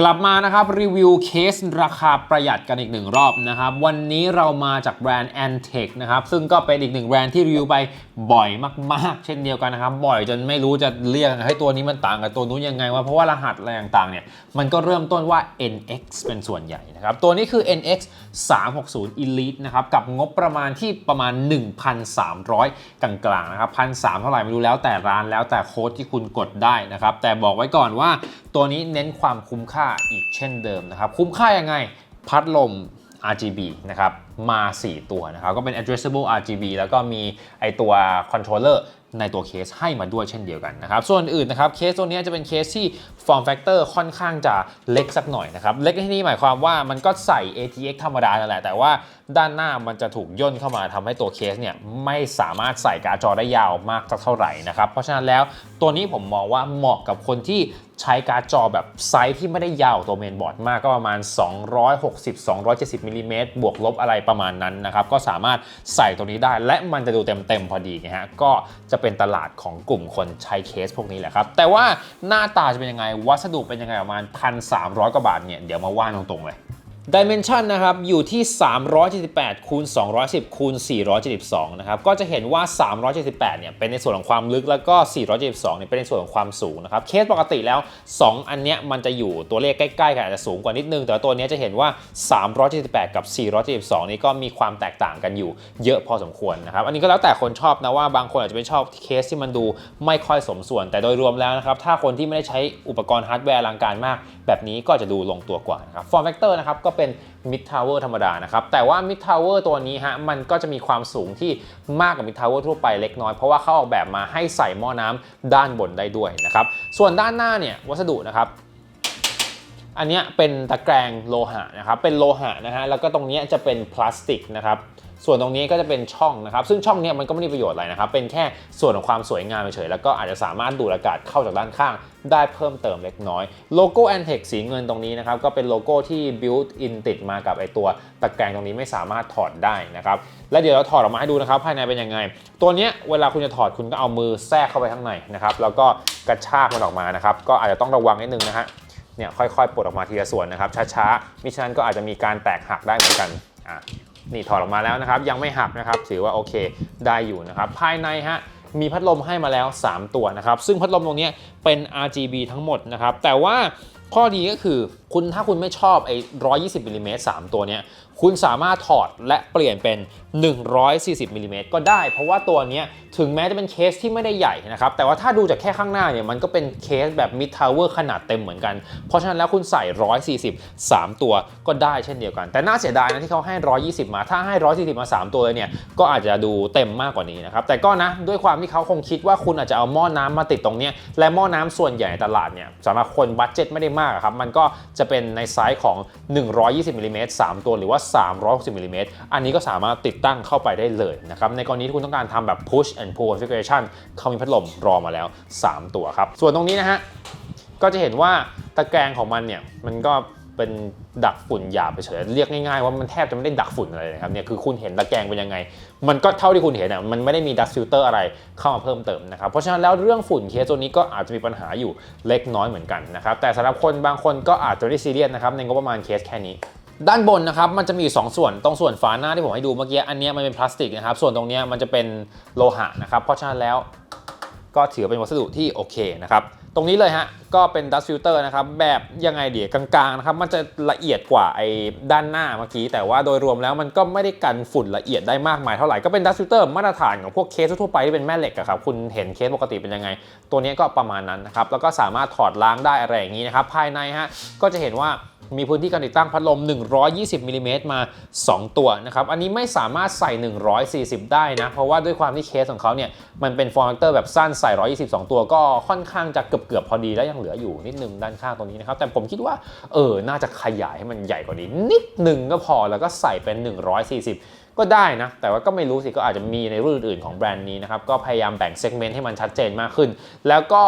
กลับมานะครับรีวิวเคสราคาประหยัดกันอีกหนึ่งรอบนะครับ วันนี้เรามาจากแบรนด์ a n t e c นะครับซึ่งก็เป็นอีกหนึ่งแบรนด์ที่รีวิวไปบ่อยมากๆ เช่นเดียวกันนะครับ บ่อยจนไม่รู้จะเรียกให้ตัวนี้มันต่างกับตัวนู้นยังไงว่าเพราะว่ารหัสอะไรต่างๆเนี่ยมันก็เริ่มต้นว่า NX เป็นส่วนใหญ่นะครับ ตัวนี้คือ NX 360 Elite นะครับกับงบประมาณที่ประมาณ 1,300 กลางๆนะครับพันสเท่าไหร่ไม่รู้แล้วแต่ร้านแล้วแต่โค้ดที่คุณกดได้นะครับแต่บอกไว้ก่อนว่าตัวนี้เน้นความคุ้มค่าอีกเช่นเดิมนะครับคุ้มค่ายังไงพัดลม RGB นะครับมา 4 ตัวนะครับก็เป็น addressable RGB แล้วก็มีไอตัว controller ในตัวเคสให้มาด้วยเช่นเดียวกันนะครับ ส่วนอื่นนะครับเคสตัวนี้จะเป็นเคสที่ form factor ค่อนข้างจะเล็กสักหน่อยนะครับ เล็กในที่นี้หมายความว่ามันก็ใส่ ATX ธรรมดานั่นแหละ แต่ว่าด้านหน้ามันจะถูกย่นเข้ามาทำให้ตัวเคสเนี่ยไม่สามารถใส่การ์ดจอได้ยาวมากสักเท่าไหร่นะครับ เพราะฉะนั้นแล้วตัวนี้ผมมองว่าเหมาะกับคนที่ใช้การ์ดจอแบบไซส์ที่ไม่ได้ยาวตัวเมนบอร์ดมากก็ประมาณ 260-270มิลลิเมตรบวกลบอะไรประมาณนั้นนะครับก็สามารถใส่ตัวนี้ได้ และมันจะดูเต็มๆพอดีนะฮะก็จะเป็นตลาดของกลุ่มคนใช้เคสพวกนี้แหละครับ แต่ว่าหน้าตาจะเป็นยังไงวัสดุเป็นยังไงประมาณ 1,300 กว่าบาทเนี่ยเดี๋ยวมาว่าตรงๆเลย Dimension นะครับอยู่ที่ 378คูณ210คูณ472นะครับก็จะเห็นว่า 378เนี่ยเป็นในส่วนของความลึกแล้วก็ 472เนี่ยเป็นในส่วนของความสูงนะครับเคสปกติแล้ว 2 อันเนี้ยมันจะอยู่ตัวเลขใกล้ๆกันอาจจะสูงกว่านิดนึง แต่ตัวเนี้ยจะเห็นว่า 378 กับ 472 นี่ก็มีความแตกต่างกันอยู่เยอะพอสมควรนะครับอันนี้ก็แล้วแต่คนชอบนะว่าบางคนอาจจะไม่ชอบเคสที่มันดูไม่ค่อยสมส่วน แต่โดยรวมแล้วนะครับถ้าคนที่ไม่ได้ใช้อุปกรณ์ฮาร์ดแวร์อลังการมาก แบบนี้ก็จะดูลงตัวกว่านะครับ Form Factor นะครับก็เป็น Mid Tower ธรรมดานะครับ แต่ว่า Mid Tower ตัวนี้ฮะมันก็จะมีความสูงที่มากกว่า Mid Tower ทั่วไปเล็กน้อย เพราะว่าเขาออกแบบมาให้ใส่หม้อน้ำด้านบนได้ด้วยนะครับ ส่วนด้านหน้าเนี่ยวัสดุนะครับอันนี้เป็นตะแกรงโลหะนะครับ เป็นโลหะนะฮะ แล้วก็ตรงนี้จะเป็นพลาสติกนะครับส่วนตรงนี้ก็จะเป็นช่องนะครับ ซึ่งช่องนี้มันก็ไม่มีประโยชน์อะไรนะครับ เป็นแค่ส่วนของความสวยงามเฉยๆ แล้วก็อาจจะสามารถดูดอากาศเข้าจากด้านข้างได้เพิ่มเติมเล็กน้อย โลโก้ a n t e c สีเงินตรงนี้นะครับ ก็เป็นโลโก้ที่ built in ติดมากับไอตัวตะแกรงตรงนี้ไม่สามารถถอดได้นะครับ และเดี๋ยวเราถอดออกมาให้ดูนะครับ ภายในเป็นยังไง ตัวเนี้ยเวลาคุณจะถอดคุณก็เอามือแทรกเข้าไปข้างในนะครับ แล้วก็กระชากมันออกมานะครับ ก็อาจจะต้องระวังนิดนึงนะฮะ เนี่ยค่อยๆปลดออกมาทีละส่วนนะครับช้าๆมิฉะนั้นก็อาจจะมีการแตกหักได้เหมือนกันอะ นี่ถอดออกมาแล้วนะครับ ยังไม่หักนะครับ ถือว่าโอเคได้อยู่นะครับ ภายในฮะมีพัดลมให้มาแล้ว 3 ตัวนะครับ ซึ่งพัดลมตรงนี้เป็น RGB ทั้งหมดนะครับ แต่ว่าข้อดีก็คือ คุณถ้าคุณไม่ชอบไอ้120มิลลิเมตร3ตัวเนี้ยคุณสามารถถอดและเปลี่ยนเป็น 140มิลลิเมตรก็ได้ เพราะว่าตัวเนี้ยถึงแม้จะเป็นเคสที่ไม่ได้ใหญ่นะครับ แต่ว่าถ้าดูจากแค่ข้างหน้าเนี่ยมันก็เป็นเคสแบบ mid tower ขนาดเต็มเหมือนกัน เพราะฉะนั้นแล้วคุณใส่ 140 3 ตัวก็ได้เช่นเดียวกัน แต่น่าเสียดายนะที่เขาให้ 120 มา ถ้าให้ 140 มา 3 ตัวเลยเนี่ยก็อาจจะดูเต็มมากกว่านี้นะครับ แต่ก็นะด้วยความที่เขาคงคิดว่าคุณอาจจะเอาหม้อน้ำมาติดตรงเนี้ยและหม้อน้ำส่วนใหญ่ในตลาดเนี่ยสำหรับคนบัตเจ็ตไม่ได้มากครับมันก็จะเป็นในไซส์ของ 120มิลลิเมตร3ตัวหรือว่า 360มิลลิเมตรอันนี้ก็สามารถติดตั้งเข้าไปได้เลยนะครับ ในกรณีที่คุณต้องการทำแบบ push and pull configuration เขามีพัดลมรอมาแล้ว 3 ตัวครับ ส่วนตรงนี้นะฮะ ก็จะเห็นว่าตะแกรงของมันเนี่ย มันก็ เป็นดักฝุ่นหยาบไปเฉยเรียกง่ายๆว่ามันแทบจะไม่ได้ดักฝุ่นอะไรเลยครับเนี่ยคือคุณเห็นตะแกรงเป็นยังไง มันก็เท่าที่คุณเห็นอะมันไม่ได้มีดัสฟิลเตอร์อะไรเข้ามาเพิ่มเติมนะครับเพราะฉะนั้นแล้วเรื่องฝุ่นเคสตัวนี้ก็อาจจะมีปัญหาอยู่เล็กน้อยเหมือนกันนะครับแต่สำหรับคนบางคนก็อาจจะไม่ได้ซีเรียสนะครับในงบประมาณเคสแค่นี้ด้านบนนะครับมันจะมีอยู่สองส่วนตรงส่วนฝาหน้าที่ผมให้ดูเมื่อกี้อันนี้มันเป็นพลาสติกนะครับส่วนตรงนี้มันจะเป็นโลหะนะครับเพราะฉะนั้นแล้วก็ถือเป็นวัสดุที่โอเคนะครับตรงนี้เลยฮะ ก็เป็น dust filter นะครับ แบบยังไงเดียกลางๆนะครับ มันจะละเอียดกว่าไอ้ด้านหน้าเมื่อกี้ แต่ว่าโดยรวมแล้วมันก็ไม่ได้กันฝุ่นละเอียดได้มากมายเท่าไหร่ ก็เป็น dust filter มาตรฐานของพวกเคสทั่วไปที่เป็นแม่เหล็กอะครับ คุณเห็นเคสปกติเป็นยังไง ตัวนี้ก็ประมาณนั้นนะครับ แล้วก็สามารถถอดล้างได้อะไรอย่างนี้นะครับ ภายในฮะ ก็จะเห็นว่ามีพื้นที่การติดตั้งพัดลม 120มิลลิเมตรมา 2 ตัวนะครับ อันนี้ไม่สามารถใส่ 140 ได้นะ เพราะว่าด้วยความที่เคสของเขาเนี่ย มันเป็นฟอร์มแฟกเตอร์แบบสั้นใส่ 122 ตัวก็ค่อนข้างจะเกือบเกือบๆพอดีและยังเหลืออยู่นิดนึงด้านข้างตรงนี้นะครับ แต่ผมคิดว่าเออน่าจะขยายให้มันใหญ่กว่านี้ นิดนึงก็พอแล้วก็ใส่เป็น 140ก็ได้นะ แต่ว่าก็ไม่รู้สิ ก็อาจจะมีในรุ่นอื่นของแบรนด์นี้นะครับ ก็พยายามแบ่งเซกเมนต์ให้มันชัดเจนมากขึ้น แล้วก็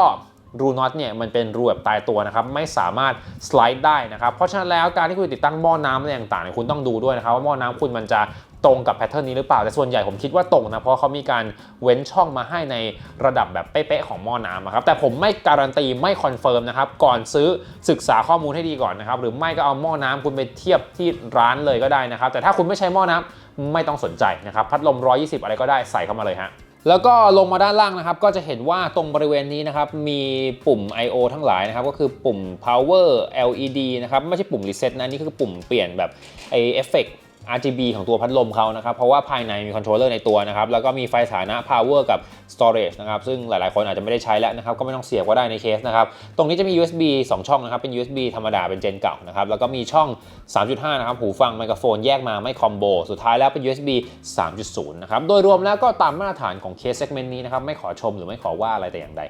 รูน็อตเนี่ยมันเป็นรูแบบตายตัวนะครับไม่สามารถสไลด์ได้นะครับเพราะฉะนั้นแล้วการที่คุณติดตั้งหม้อน้ำอะไรต่างๆเนี่ยคุณต้องดูด้วยนะครับว่าหม้อน้ำคุณมันจะตรงกับแพทเทิร์นนี้หรือเปล่าแต่ส่วนใหญ่ผมคิดว่าตรงนะเพราะเขามีการเว้นช่องมาให้ในระดับแบบเป๊ะๆของหม้อน้ำครับแต่ผมไม่การันตีไม่คอนเฟิร์มนะครับก่อนซื้อศึกษาข้อมูลให้ดีก่อนนะครับหรือไม่ก็เอาหม้อน้ำคุณไปเทียบที่ร้านเลยก็ได้นะครับแต่ถ้าคุณไม่ใช้หม้อน้ำไม่ต้องสนใจนะครับพัดลม 120 อะไรก็ได้ใส่เข้ามาเลยฮะ แล้วก็ลงมาด้านล่างนะครับ ก็จะเห็นว่าตรงบริเวณนี้นะครับมีปุ่ม I/O ทั้งหลายนะครับ ก็คือปุ่ม power LED นะครับ ไม่ใช่ปุ่ม reset นะนี่คือปุ่มเปลี่ยนแบบไอเอฟเฟก RGB ของตัวพัดลมเขานะครับ เพราะว่าภายในมีคอนโทรลเลอร์ในตัวนะครับ แล้วก็มีไฟสถานะ power กับ storage นะครับ ซึ่งหลายๆ คนอาจจะไม่ได้ใช้แล้วนะครับ ก็ไม่ต้องเสียบก็ได้ในเคสนะครับ ตรงนี้จะมี USB 2 ช่องนะครับ เป็น USB ธรรมดา เป็นเจนเก่านะครับ แล้วก็มีช่อง 3.5 นะครับ หูฟังไมโครโฟนแยกมาไม่คอมโบ สุดท้ายแล้วเป็น USB 3.0 นะครับ โดยรวมแล้วก็ตามมาตรฐานของเคสเซกเมนต์นี้นะครับ ไม่ขอชมหรือไม่ขอว่าอะไรแต่อย่างใด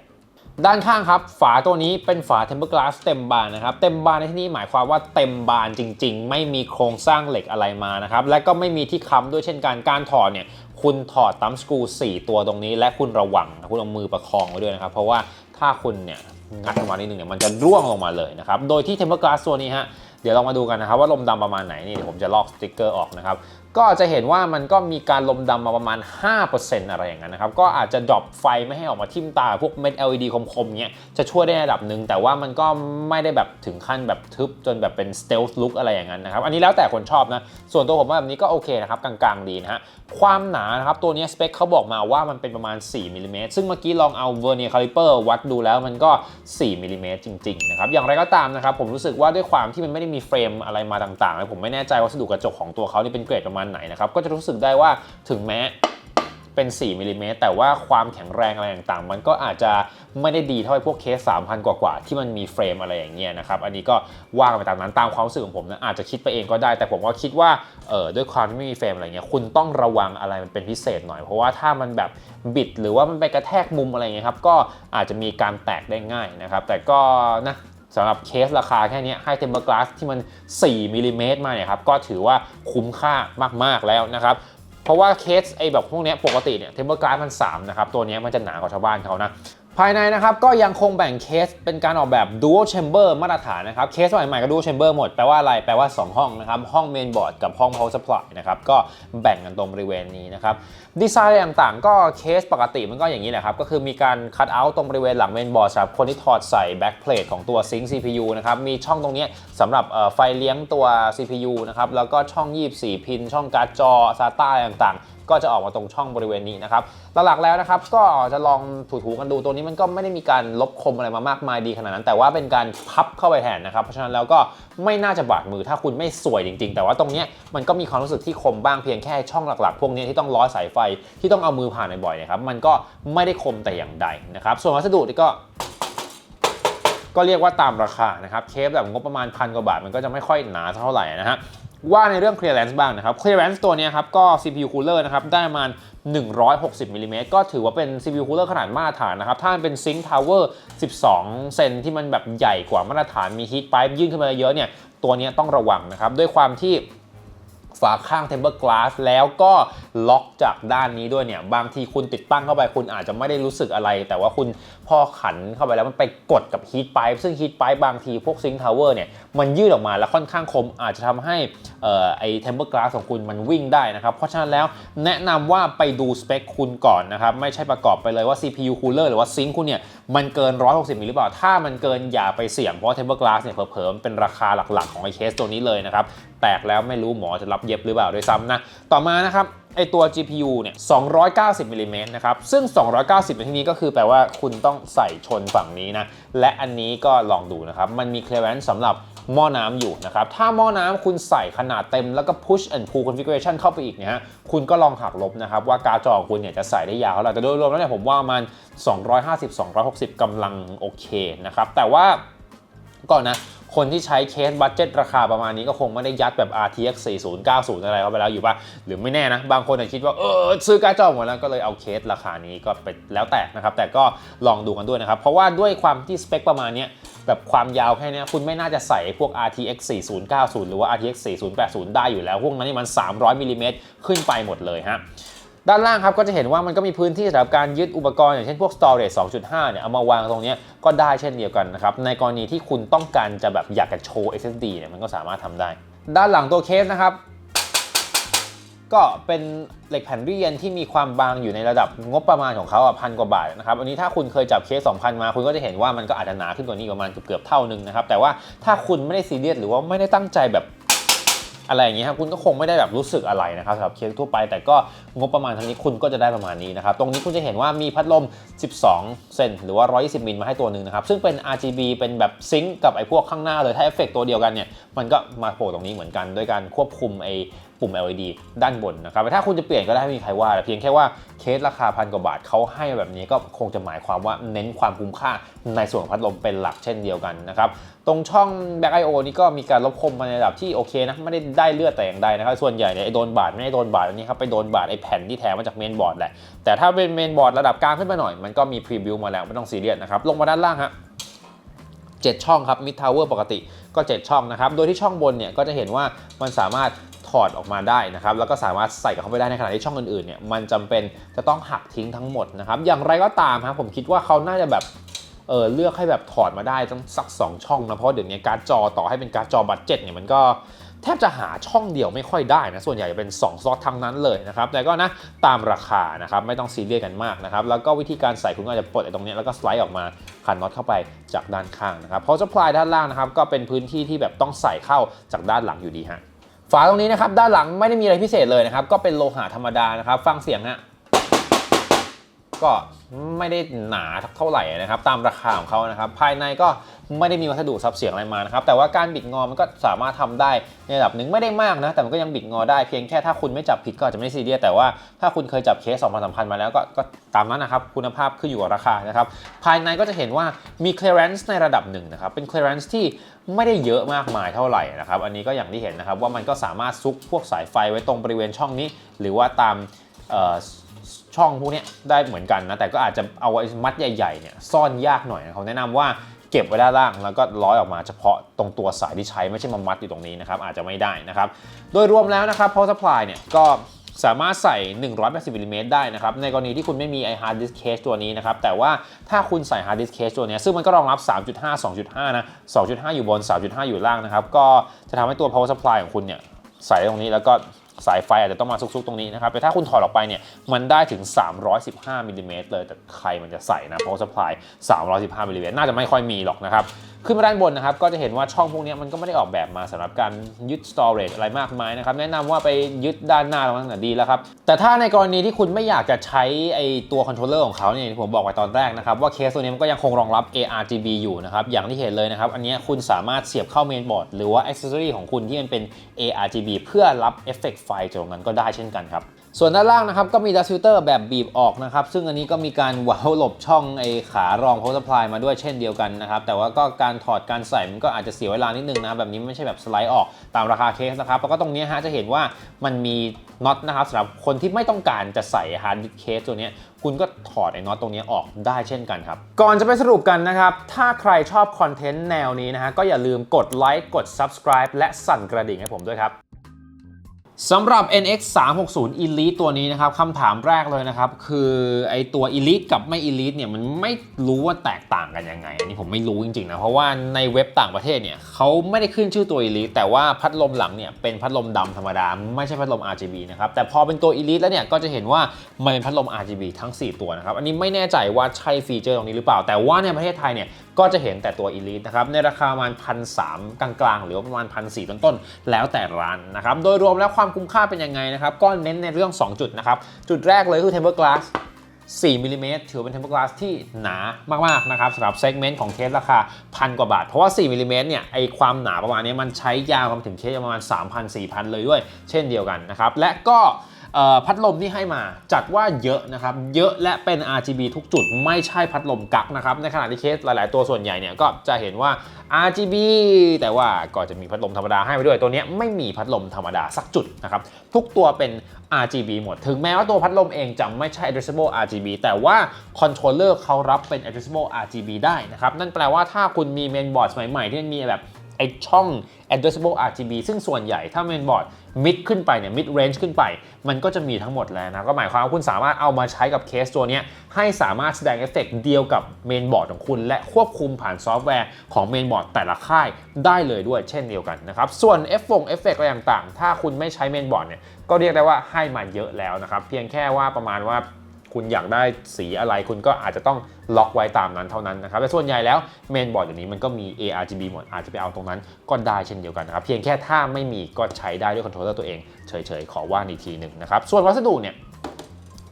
ด้านข้างครับ ฝาตัวนี้เป็นฝา Temper Glass เต็มบานนะครับ เต็มบานในที่นี้หมายความว่าเต็มบานจริง ๆ ไม่มีโครงสร้างเหล็กอะไรมานะครับ และก็ไม่มีที่ค้ำด้วยเช่นกันการถอดเนี่ยคุณถอดตัมสกรู4 ตัวตรงนี้ และคุณระวังนะคุณเอามือประคองไว้ด้วยนะครับ เพราะว่าถ้าคุณเนี่ยงัดลงมานิดนึงเนี่ยมันจะร่วงลงมาเลยนะครับ โดยที่ Temper Glass ตัวนี้ฮะเดี๋ยวเรามาดูกันนะครับว่าลมดำประมาณไหนนี่เดี๋ยวผมจะลอกสติกเกอร์ออกนะครับ ก็จะเห็นว่ามันก็มีการลมดำมาประมาณ 5%อะไรอย่างนั้นนะครับ ก็อาจจะดรอปไฟไม่ให้ออกมาทิ่มตาพวกเม็ด LED คมๆเนี้ยจะช่วยได้ระดับหนึ่งแต่ว่ามันก็ไม่ได้แบบถึงขั้นแบบทึบจนแบบเป็นสเตลส์ลุกอะไรอย่างนั้นนะครับ อันนี้แล้วแต่คนชอบนะ ส่วนตัวผมว่าแบบนี้ก็โอเคนะครับ กลางๆดีนะฮะ ความหนานะครับตัวนี้สเปคเขาบอกมาว่ามันเป็นประมาณ 4มิลลิเมตรซึ่งเมื่อกี้ลองเอาเวอร์เนียคาลิเปอร์วัดดูแล้วมันก็ 4มิลลิเมตรจริงๆนะครับอย่างไรก็ตามนะครับผมรู้สึกว่าด้วยความที่มันไม่ได้มีเฟรมอะไรมาต่างๆผมไม่แน่ใจวัสดุกระจกของตัวเขานี่เป็นเกรดประมาณไหนนะครับ ก็จะรู้สึกได้ว่าถึงแม้เป็น4มิลลิเมตรแต่ว่าความแข็งแรงอะไรต่างๆ มันก็อาจจะไม่ได้ดีเท่าไอ้พวกเคส 3,000 กว่าๆ ที่มันมีเฟรมอะไรอย่างเงี้ยนะครับ อันนี้ก็ว่ากันไปตามนั้นตามความรู้สึกของผมนะอาจจะคิดไปเองก็ได้ แต่ผมก็คิดว่าเออด้วยความที่ไม่มีเฟรมอะไรเงี้ยคุณต้องระวังอะไรมันเป็นพิเศษหน่อย เพราะว่าถ้ามันแบบบิดหรือว่ามันไปกระแทกมุมอะไรเงี้ยครับก็อาจจะมีการแตกได้ง่ายนะครับแต่ก็นะ สำหรับเคสราคาแค่นี้ให้เทมเ e อร์กลาสที่มัน 4มิลลิเมตรมาเนี่ยครับก็ถือว่าคุ้มค่ามากๆแล้วนะครับเพราะว่าเคสไอ้แบบพวกนี้ปกติเนี่ยเทมเ e อร์กลาสมัน3นะครับตัวนี้มันจะหนากว่าชาวบ้านเขานะ ภายในนะครับก็ยังคงแบ่งเคสเป็นการออกแบบ dual chamber มาตรฐานนะครับ เคสสมัยใหม่ก็ dual chamber หมด แปลว่าอะไร แปลว่า 2 ห้องนะครับ ห้อง main board กับห้อง power supply นะครับ ก็แบ่งกันตรงบริเวณนี้นะครับ ดีไซน์ต่างๆ ก็เคสปกติมันก็อย่างนี้แหละครับ ก็คือมีการ cut out ตรงบริเวณหลัง main board สำหรับคนที่ถอดใส่ back plate ของตัว sync CPU นะครับ มีช่องตรงนี้สำหรับไฟเลี้ยงตัว CPU นะครับ แล้วก็ช่อง 24 พิน ช่องการ์ดจอ SATA ต่างๆ ก็จะออกมาตรงช่องบริเวณนี้นะครับหลักๆแล้วนะครับก็จะลองถูๆกันดูตัวนี้มันก็ไม่ได้มีการลบคมอะไรมามากมายดีขนาดนั้น แต่ว่าเป็นการพับเข้าไปแทนนะครับ เพราะฉะนั้นแล้วก็ไม่น่าจะบาดมือถ้าคุณไม่สวยจริง ๆ แต่ว่าตรงนี้มันก็มีความรู้สึกที่คมบ้างเพียงแค่ช่องหลักๆ พวกนี้ที่ต้องร้อยสายไฟที่ต้องเอามือผ่านบ่อยๆนะครับมันก็ไม่ได้คมแต่อย่างใดนะครับส่วนวัสดุก็ก็เรียกว่าตามราคานะครับ เคสแบบงบประมาณพันกว่าบาทมันก็จะไม่ค่อยหนาเท่าไหร่นะฮะ ว่าในเรื่อง clearance บ้างนะครับ clearance ตัวนี้ครับก็ CPU cooler นะครับได้ประมาณ 160มิลลิเมตรก็ถือว่าเป็น CPU cooler ขนาดมาตรฐานนะครับ ถ้ามันเป็น Sync Tower 12 เซนที่มันแบบใหญ่กว่ามาตรฐานมี heat pipe ยื่นขึ้นมาเยอะเนี่ย ตัวนี้ต้องระวังนะครับ ด้วยความที่ ฝาข้าง temper glass แล้วก็ล็อกจากด้านนี้ด้วยเนี่ย บางทีคุณติดตั้งเข้าไปคุณอาจจะไม่ได้รู้สึกอะไร แต่ว่าคุณพอขันเข้าไปแล้วมันไปกดกับ heat pipe ซึ่ง heat pipe บางทีพวก sync tower เนี่ย มันยืดออกมาแล้วค่อนข้างคมอาจจะทำให้อ่อไอ้ temper glass ของคุณมันวิ่งได้นะครับ เพราะฉะนั้นแล้วแนะนำว่าไปดูสเปคคุณก่อนนะครับ ไม่ใช่ประกอบไปเลยว่า CPU cooler หรือว่า sync คุณเนี่ยมันเกิน 160มิลหรือเปล่า ถ้ามันเกินอย่าไปเสี่ยงเพราะ temper glass เนี่ยเผลอๆมันเป็นราคาหลักๆของไอ้เคสตัวนี้เลยนะครับแตกแล้วไม่รู้หมอจะรับเย็บหรือเปล่าด้วยซ้ำนะ ต่อมานะครับไอตัว GPU เนี่ย 290มิลลิเมตรนะครับ ซึ่ง 290ในที่นี้ก็คือแปลว่าคุณต้องใส่ชนฝั่งนี้นะ และอันนี้ก็ลองดูนะครับ มันมี clearance สำหรับหม้อน้ำอยู่นะครับ ถ้าหม้อน้ำคุณใส่ขนาดเต็มแล้วก็ push and pull configuration เข้าไปอีกเนี่ยฮะ คุณก็ลองหักลบนะครับ ว่าการจอของคุณเนี่ยจะใส่ได้ยาวเท่าไหร่แต่โดยรวมแล้วเนี่ยผมว่ามัน 250-260กำลังโอเคนะครับ แต่ว่าก่อนนะ คนที่ใช้เคสบัตเจ็ตราคาประมาณนี้ก็คงไม่ได้ยัดแบบ RTX 4090 อะไรเข้าไปแล้วอยู่ป่ะ หรือไม่แน่นะ บางคนอาจคิดว่า เออ ซื้อการ์ดจอหมดแล้วก็เลยเอาเคสราคานี้ก็ไปแล้วแต่นะครับ แต่ก็ลองดูกันด้วยนะครับ เพราะว่าด้วยความที่สเปคประมาณนี้แบบความยาวแค่นี้คุณไม่น่าจะใส่พวก RTX 4090 หรือว่า RTX 4080 ได้อยู่แล้ว พวกนั้นนี่มัน 300มิลลิเมตรขึ้นไปหมดเลยฮะ ด้านล่างครับก็จะเห็นว่ามันก็มีพื้นที่สำหรับการยึดอุปกรณ์อย่างเช่นพวก storage 2.5 เนี่ยเอามาวางตรงนี้ก็ได้เช่นเดียวกันนะครับ ในกรณีที่คุณต้องการจะแบบอยากจะโชว์ SSD เนี่ยมันก็สามารถทำได้ ด้านหลังตัวเคสนะครับ ก็เป็นเหล็กแผ่นเรียนที่มีความบางอยู่ในระดับงบประมาณของเขาอะพันกว่าบาทนะครับอันนี้ถ้าคุณเคยจับเคส 2,000 มาคุณก็จะเห็นว่ามันก็อาจจะหนาขึ้นกว่านี้ประมาณเกือบเท่านึงนะครับแต่ว่าถ้าคุณไม่ได้ซีเรียสหรือว่าไม่ได้ตั้งใจแบบอะไรอย่างเงี้ยครับคุณก็คงไม่ได้แบบรู้สึกอะไรนะครับสำหรับเคสทั่วไป แต่ก็ งบประมาณเท่านี้คุณก็จะได้ประมาณนี้นะครับ ตรงนี้คุณจะเห็นว่ามีพัดลม 12 เซนหรือว่า 120 มิลมาให้ตัวหนึ่งนะครับ ซึ่งเป็น RGB เป็นแบบซิงก์กับไอ้พวกข้างหน้าเลย ถ้าเอฟเฟกตัวเดียวกันเนี่ย มันก็มาโผล่ตรงนี้เหมือนกัน ด้วยการควบคุมไอ้ปุ่ม LED ด้านบนนะครับแต่ถ้าคุณจะเปลี่ยนก็ได้ไม่มีใครว่าแต่เพียงแค่ว่าเคสราคาพันกว่าบาทเขาให้แบบนี้ก็คงจะหมายความว่าเน้นความคุ้มค่าในส่วนของพัดลมเป็นหลักเช่นเดียวกันนะครับ ตรงช่อง Back I/O นี่ก็มีการลบคมมาในระดับที่โอเคนะ ไม่ได้ได้เลือดแต่อย่างใดนะครับ ส่วนใหญ่เนี่ยโดนบาดไม่ได้โดนบาดอันนี้ครับไปโดนบาดไอ้แแผ่นที่แถมมาจากเมนบอร์ดแหละ แต่ถ้าเป็นเมนบอร์ดระดับกลางขึ้นไปหน่อย มันก็มีพรีวิวมาแล้ว ไม่ต้องซีเรียสนะครับ ลงมาด้านล่างฮะ7ช่องครับมิดทาวเวอร์ปกติก็ 7 ช่องนะครับ โดยที่ช่องบนเนี่ยก็จะเห็นว่ามันสามารถถอดออกมาได้นะครับ แล้วก็สามารถใส่เข้าไปได้ในขณะที่ช่องอื่นๆเนี่ยมันจำเป็นจะต้องหักทิ้งทั้งหมดนะครับ อย่างไรก็ตามครับผมคิดว่าเขาน่าจะแบบเออเลือกให้แบบถอดมาได้ทั้งสัก 2 ช่องนะ เพราะเดี๋ยวนี้การ์ดจอต่อให้เป็นการ์ดจอบัตเจ็ตเนี่ยมันก็ แทบจะหาช่องเดียวไม่ค่อยได้นะ ส่วนใหญ่จะเป็น2สล็อตทั้งนั้นเลยนะครับ แต่ก็นะตามราคานะครับ ไม่ต้องซีเรียสกันมากนะครับ แล้วก็วิธีการใส่คุณก็จะปลดไอ้ตรงนี้แล้วก็สไลด์ออกมาขันน็อตเข้าไปจากด้านข้างนะครับเพราะ supply ด้านล่างนะครับ ก็เป็นพื้นที่ที่แบบต้องใส่เข้าจากด้านหลังอยู่ดีฮะฝาตรงนี้นะครับด้านหลังไม่ได้มีอะไรพิเศษเลยนะครับก็เป็นโลหะธรรมดานะครับ ฟังเสียงฮะ ก็ไม่ได้หนาเท่าไหร่นะครับ ตามราคาของเขานะครับ ภายในก็ไม่ได้มีวัสดุซับเสียงอะไรมานะครับ แต่ว่าการบิดงอมันก็สามารถทำได้ในระดับหนึ่งไม่ได้มากนะ แต่มันก็ยังบิดงอได้เพียงแค่ถ้าคุณไม่จับผิดก็อาจจะไม่ซีเรียสแต่ว่าถ้าคุณเคยจับเคส2 0 0 0มาแล้วก็ก็ตามนั้นนะครับ คุณภาพขึ้นอยู่กับราคานะครับ ภายในก็จะเห็นว่ามี clearance ในระดับหนึ่งนะครับ เป็น clearance ที่ไม่ได้เยอะมากมายเท่าไหร่นะครับ อันนี้ก็อย่างที่เห็นนะครับว่ามันก็สามารถซุกพวกสายไฟไว้ตรงบริเวณช่องนี้ หรือว่าตาม ช่องพวกนี้ได้เหมือนกันนะ แต่ก็อาจจะเอาไว้มัดใหญ่ๆเนี่ยซ่อนยากหน่อยนะเขาแนะนำว่าเก็บไว้ด้านล่างแล้วก็ร้อยออกมาเฉพาะตรงตัวสายที่ใช้ไม่ใช่มามัดอยู่ตรงนี้นะครับอาจจะไม่ได้นะครับ โดยรวมแล้วนะครับ power supply เนี่ยก็สามารถใส่ 180มิลลิเมตรได้นะครับ ในกรณีที่คุณไม่มีไอ hard disk case ตัวนี้นะครับ แต่ว่าถ้าคุณใส่ hard disk case ตัวนี้ ซึ่งมันก็รองรับ 3.5 2.5 นะ 2.5 อยู่บน 3.5 อยู่ล่างนะครับ ก็จะทำให้ตัว power supply ของคุณเนี่ย ใส่ตรงนี้แล้วก็ สายไฟอาจจะต้องมาซุกๆตรงนี้นะครับแต่ถ้าคุณถอดออกไปเนี่ยมันได้ถึง 315มิลลิเมตรเลยแต่ใครมันจะใส่นะเพราะสปาย315มิลลิเมตรน่าจะไม่ค่อยมีหรอกนะครับ ขึ้นมาด้านบนนะครับ ก็จะเห็นว่าช่องพวกนี้มันก็ไม่ได้ออกแบบมาสำหรับการยึด storage อะไรมากมายนะครับ แนะนำว่าไปยึดด้านหน้าตรงนั้นดีแล้วครับ แต่ถ้าในกรณีที่คุณไม่อยากจะใช้ไอตัวคอนโทรลเลอร์ของเขาเนี่ยที่ผมบอกไว้ตอนแรกนะครับ ว่าเคสตัวนี้มันก็ยังคงรองรับ ARGB อยู่นะครับ อย่างที่เห็นเลยนะครับ อันนี้คุณสามารถเสียบเข้าเมนบอร์ดหรือว่าอ c เซสซอรีของคุณที่มันเป็น ARGB เพื่อรับเอฟเฟกต์ไฟจากตรงนั้นก็ได้เช่นกันครับส่วนด้านล่างนะครับก็มีดัสฟิลเตอร์แบบบีบออกนะครับซึ่งอันนี้ก็มีการวาลหลบช่องไอขารอง power supply มาด้วยเช่นเดียวกันนะครับแต่ว่าก็การถอดการใส่มันก็อาจจะเสียเวลานิดนึงนะแบบนี้ไม่ใช่แบบสไลด์ออกตามราคาเคสนะครับแล้วก็ตรงนี้ฮะจะเห็นว่ามันมีน็อตนะครับสำหรับคนที่ไม่ต้องการจะใส่ฮาร์ดดิสเคสตัวนี้คุณก็ถอดไอ้น็อตตรงนี้ออกได้เช่นกันครับ ก่อนจะไปสรุปกันนะครับ ถ้าใครชอบคอนเทนต์แนวนี้นะฮะก็อย่าลืมกดไลค์กด subscribe และสั่นกระดิ่งให้ผมด้วยครับ สำหรับ NX 360 Elite ตัวนี้นะครับคำถามแรกเลยนะครับ คือไอตัว Elite กับไม่ Elite เนี่ยมันไม่รู้ว่าแตกต่างกันยังไง อันนี้ผมไม่รู้จริงๆนะ เพราะว่าในเว็บต่างประเทศเนี่ยเขาไม่ได้ขึ้นชื่อตัว Elite แต่ว่าพัดลมหลังเนี่ยเป็นพัดลมดำธรรมดา ไม่ใช่พัดลม RGB นะครับ แต่พอเป็นตัว Elite แล้วเนี่ยก็จะเห็นว่ามันเป็นพัดลม RGB ทั้ง 4 ตัวนะครับ อันนี้ไม่แน่ใจว่าใช่ฟีเจอร์ตรงนี้หรือเปล่า แต่ว่าในประเทศไทยเนี่ย ก็จะเห็นแต่ตัว Elite นะครับในราคาประมาณพันสกลางๆ หรือประมาณพันสต้นๆ แล้วแต่ร้านนะครับโดยรวมแล้วความคุ้มค่าเป็นยังไงนะครับก็เน้นในเรื่อง 2 จุดนะครับจุดแรกเลยคือ temper glass 4มิลลิเมตรถือเป็น tempered glass ที่หนามาก ๆ นะครับสำหรับเซกเมนต์ของเคสราคาพันกว่าบาท เพราะว่า 4มิลลิเมตรเนี่ยไอความหนาประมาณนี้มันใช้ยาวมาถึงเคสประมาณ 3,000 4,000 เลยด้วย เช่นเดียวกันนะครับ และก็ พัดลมที่ให้มาจัดว่าเยอะนะครับ เยอะและเป็น RGB ทุกจุดไม่ใช่พัดลมกักนะครับ ในขณะที่เคสหลาย ๆ ตัวส่วนใหญ่เนี่ยก็จะเห็นว่า RGB แต่ว่าก็จะมีพัดลมธรรมดาให้ไปด้วย ตัวนี้ไม่มีพัดลมธรรมดาสักจุดนะครับ ทุกตัวเป็น RGB หมด ถึงแม้ว่าตัวพัดลมเองจะไม่ใช่ addressable RGB แต่ว่าคอนโทรลเลอร์เขารับเป็น addressable RGB ได้นะครับ นั่นแปลว่าถ้าคุณมีเมนบอร์ดสมัยใหม่ที่มีแบบ ไอช่อง addressable RGB ซึ่งส่วนใหญ่ถ้าเมนบอร์ด mid ขึ้นไปเนี่ย mid range ขึ้นไป มันก็จะมีทั้งหมดแล้วนะ ก็หมายความว่าคุณสามารถเอามาใช้กับเคสตัวนี้ให้สามารถแสดงเอฟเฟกต์เดียวกับเมนบอร์ดของคุณ และควบคุมผ่านซอฟต์แวร์ของเมนบอร์ดแต่ละค่ายได้เลยด้วยเช่นเดียวกันนะครับ ส่วนเอฟฟงเอฟเฟกต์อะไรต่างๆ ถ้าคุณไม่ใช้เมนบอร์ดเนี่ยก็เรียกได้ว่าให้มาเยอะแล้วนะครับเพียงแค่ว่าประมาณว่า คุณอยากได้สีอะไรคุณก็อาจจะต้องล็อกไว้ตามนั้นเท่านั้นนะครับแต่ส่วนใหญ่แล้วเมนบอร์ดอย่างนี้มันก็มี ARGB หมดอาจจะไปเอาตรงนั้นก็ได้เช่นเดียวกันนะครับ เพียงแค่ถ้าไม่มีก็ใช้ได้ด้วยคอนโทรลเลอร์ตัวเองเฉยๆ ขอว่าอีกทีหนึ่งนะครับ ส่วนวัสดุเนี่ย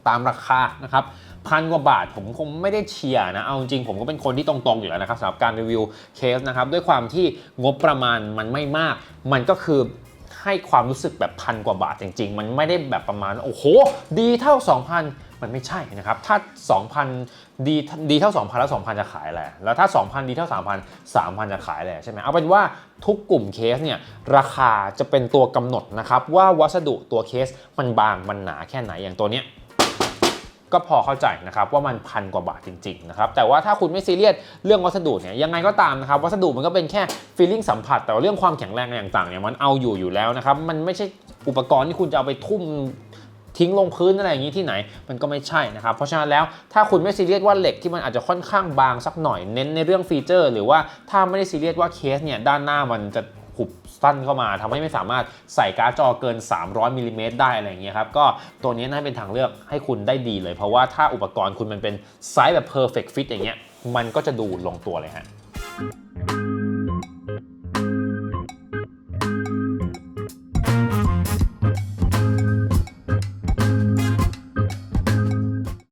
ตามราคานะครับพันกว่าบาทผมคงไม่ได้เชียร์นะ เอาจริงผมก็เป็นคนที่ตรงๆอยู่แล้วนะครับสำหรับการรีวิวเคสนะครับด้วยความที่งบประมาณมันไม่มาก มันก็คือให้ความรู้สึกแบบพันกว่าบาทจริง ๆ มันไม่ได้แบบประมาณโอ้โห ดีเท่า 2,000 มันไม่ใช่นะครับ ถ้า 2,000 ดีดีเท่า 2,000 แล้ว 2,000 จะขายแหละแล้วถ้า 2,000 ดีเท่า 3,000 3,000 จะขายแหละใช่ไหมเอาเป็นว่าทุกกลุ่มเคสเนี่ยราคาจะเป็นตัวกำหนดนะครับ ว่าวัสดุตัวเคสมันบางมันหนาแค่ไหนอย่างตัวเนี้ยก็พอเข้าใจนะครับว่ามันพันกว่าบาทจริงๆนะครับแต่ว่าถ้าคุณไม่ซีเรียสเรื่องวัสดุเนี่ยยังไงก็ตามนะครับวัสดุมันก็เป็นแค่ฟีลลิ่งสัมผัส แต่ว่าเรื่องความแข็งแรงอะไรต่างๆเนี่ยมันเอาอยู่อยู่แล้วนะครับมันไม่ใช่อุปกรณ์ที่คุณจะเอาไปทุ่ม ทิ้งลงพื้นอะไรอย่างนี้ที่ไหนมันก็ไม่ใช่นะครับ เพราะฉะนั้นแล้วถ้าคุณไม่ซีเรียสว่าเหล็กที่มันอาจจะค่อนข้างบางสักหน่อยเน้นในเรื่องฟีเจอร์ หรือว่าถ้าไม่ได้ซีเรียสว่าเคสเนี่ยด้านหน้ามันจะหุบสั้นเข้ามาทำให้ไม่สามารถใส่การ์ดจอเกิน 300มิลลิเมตรได้อะไรอย่างเงี้ยครับ ก็ตัวนี้น่าเป็นทางเลือกให้คุณได้ดีเลย เพราะว่าถ้าอุปกรณ์คุณมันเป็นไซส์แบบ perfect fit อย่างเงี้ย มันก็จะดูลงตัวเลยฮะ